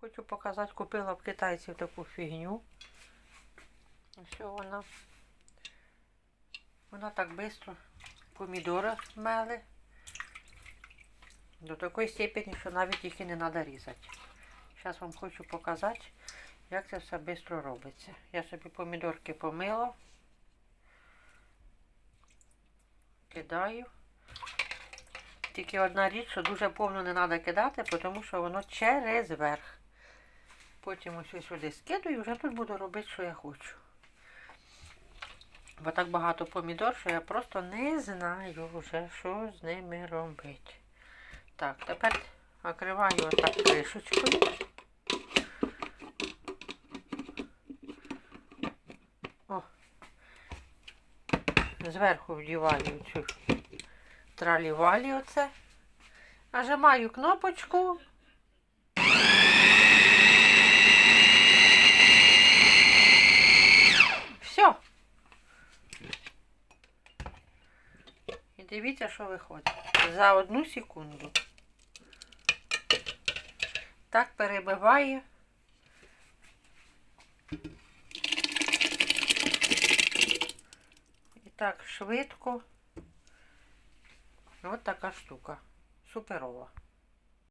Хочу показати, купила в китайців таку фігню. Ось вона. Вона так швидко помідори мели. До такої степені, що навіть їх і не треба різати. Зараз вам хочу показати, як це все швидко робиться. Я собі помідорки помила. Кидаю. Тільки одна річ, що дуже повно не треба кидати, тому що воно через верх. Потім ось сюди скидаю і вже тут буду робити, що я хочу. Бо так багато помідор, що я просто не знаю вже, що з ними робити. Так, тепер накриваю отак кришечкою. О. Зверху вдіваю цю тралівалі оце. Нажимаю кнопочку. Все. І дивіться, що виходить. За одну секунду. Так перебиває. І так швидко. Ось така штука. Суперова.